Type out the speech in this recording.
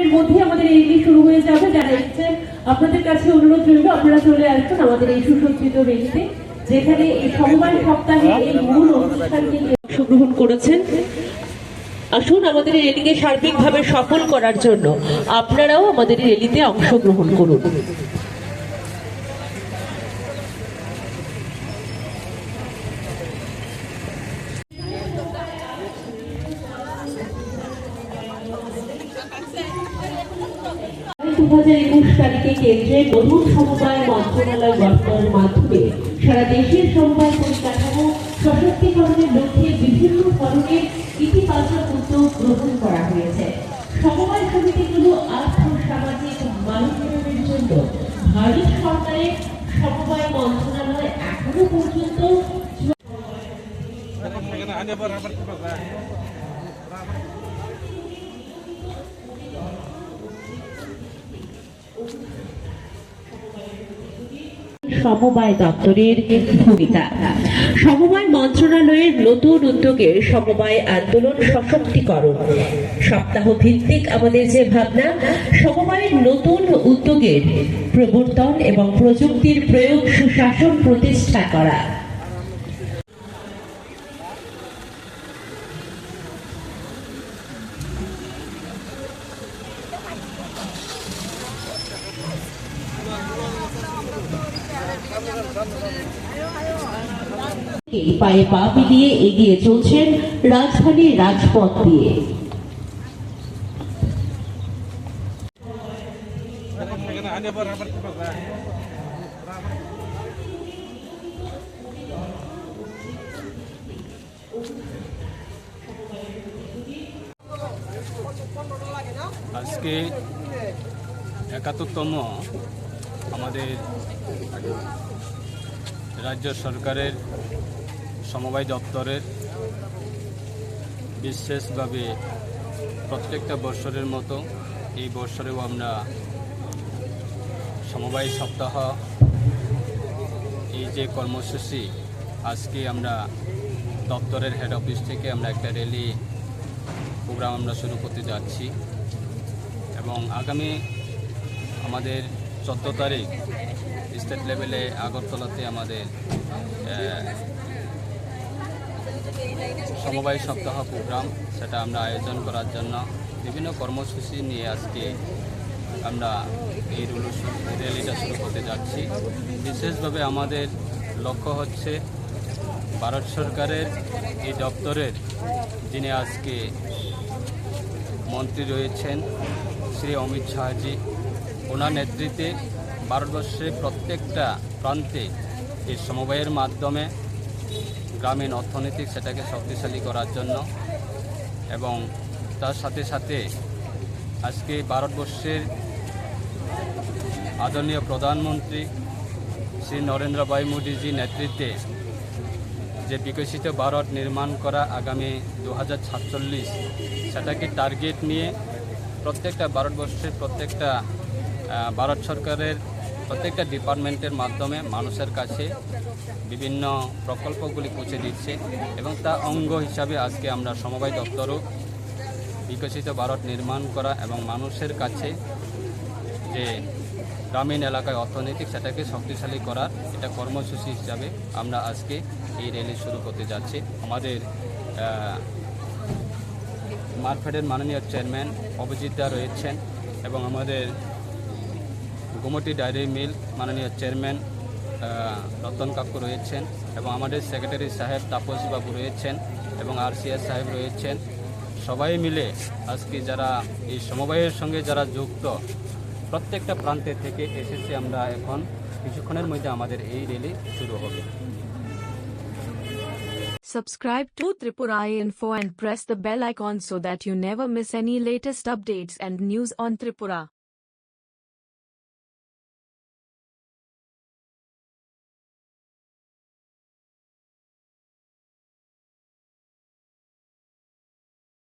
এর মধ্যে আমাদের এই শুরু হয়ে যাবে। যারা ইচ্ছে আপনাদের কাছে অনুরোধ রইল, আপনারা চলে আসবেন আমাদের এই সুসজ্জিত রেলিতে, যেখানে এই সমবায় সপ্তাহে এই মূল অনুষ্ঠানকে অংশগ্রহণ করেছেন। আসুন, আমাদের এই রেলিকে সার্বিকভাবে সফল করার জন্য আপনারাও আমাদের রেলিতে অংশগ্রহণ করুন। দু একুশ তারিখে কেন্দ্রে নতুন সমবায় মন্ত্রণালয় গঠনের মাধ্যমে সারা দেশের সমবায় পরিকাঠামো সশক্তিকরণের লক্ষ্যে বিভিন্ন ধরনের ইতিবাচক উদ্যোগ গ্রহণ করা হয়েছে। সমবায় সমিতিগুলো আর্থ, সামাজিক মানবীকরণের জন্য ভারত সরকারের সমবায় মন্ত্রণালয় এখনও পর্যন্ত সমবায় দপ্তরের ভূমিকা। সমবায় মন্ত্রণালয়ের নতুন উদ্যোগে সমবায় আন্দোলন সশক্তিকরণ। সপ্তাহ ভিত্তিক আমাদের যে ভাবনা, সমবায়ের নতুন উদ্যোগের প্রবর্তন এবং প্রযুক্তির প্রয়োগ সুশাসন প্রতিষ্ঠা করা। পায়ে পা মিলিয়ে এগিয়ে চলছেন রাজধানীর রাজপথ দিয়ে। আজকে একাত্তরতম আমাদের রাজ্য সরকারের সমবায় দপ্তরের বিশেষভাবে প্রত্যেকটা বৎসরের মতো এই বৎসরেও আমরা সমবায় সপ্তাহ, এই যে কর্মসূচি, আজকে আমরা দপ্তরের হেড অফিস থেকে আমরা একটা র্যালি প্রোগ্রাম আমরা শুরু করতে যাচ্ছি। এবং আগামী আমাদের চোদ্দ তারিখ স্টেট লেভেলে আগরতলাতে আমাদের সমবায় সপ্তাহ প্রোগ্রাম, সেটা আমরা আয়োজন করার জন্য বিভিন্ন কর্মসূচি নিয়ে আজকে আমরা এই র্যালিটা শুরু করতে যাচ্ছি। বিশেষভাবে আমাদের লক্ষ্য হচ্ছে ভারত সরকারের এই দপ্তরের যিনি আজকে মন্ত্রী রয়েছেন, শ্রী অমিত শাহজি, ওনার নেতৃত্বে ভারতবর্ষে প্রত্যেকটা প্রান্তে এই সমবায়ের মাধ্যমে গ্রামীণ অর্থনীতি সেটাকে শক্তিশালী করার জন্য এবং তার সাথে সাথে আজকে ভারতবর্ষের আদরণীয় প্রধানমন্ত্রী শ্রী নরেন্দ্র ভাই মোদীজি নেতৃত্বে যে বিকশিত ভারত নির্মাণ করা আগামী দু হাজার সাতচল্লিশ সেটাকে টার্গেট নিয়ে প্রত্যেকটা ভারতবর্ষের প্রত্যেকটা ভারত সরকারের প্রত্যেকটা ডিপার্টমেন্টের মাধ্যমে মানুষের কাছে বিভিন্ন প্রকল্পগুলি পৌঁছে দিচ্ছে এবং তা অঙ্গ হিসাবে আজকে আমরা সমবায় দপ্তরও বিকশিত ভারত নির্মাণ করা এবং মানুষের কাছে যে গ্রামীণ এলাকায় অর্থনৈতিক সেটাকে শক্তিশালী করার এটা কর্মসূচি হিসাবে আমরা আজকে এই র্যালি শুরু করতে যাচ্ছি। আমাদের মার্কেটের মাননীয় চেয়ারম্যান অভিজিৎ দা রয়েছেন এবং আমাদের গুমটি ডায়েরি মিল মাননীয় চেয়ারম্যান রতন কাকু রয়েছেন এবং আমাদের সেক্রেটারি সাহেব তাপস বাবু রয়েছেন এবং আর সি সাহেব রয়েছেন। সবাই মিলে আজকে যারা এই সমবায়ের সঙ্গে যারা যুক্ত, প্রত্যেকটা প্রান্তে থেকে এসেছি আমরা এখন। কিছুক্ষণের মধ্যে আমাদের এই র্যালি শুরু হবে। Subscribe to Tripura Info and press the bell icon so that you never miss any latest updates and news on Tripura.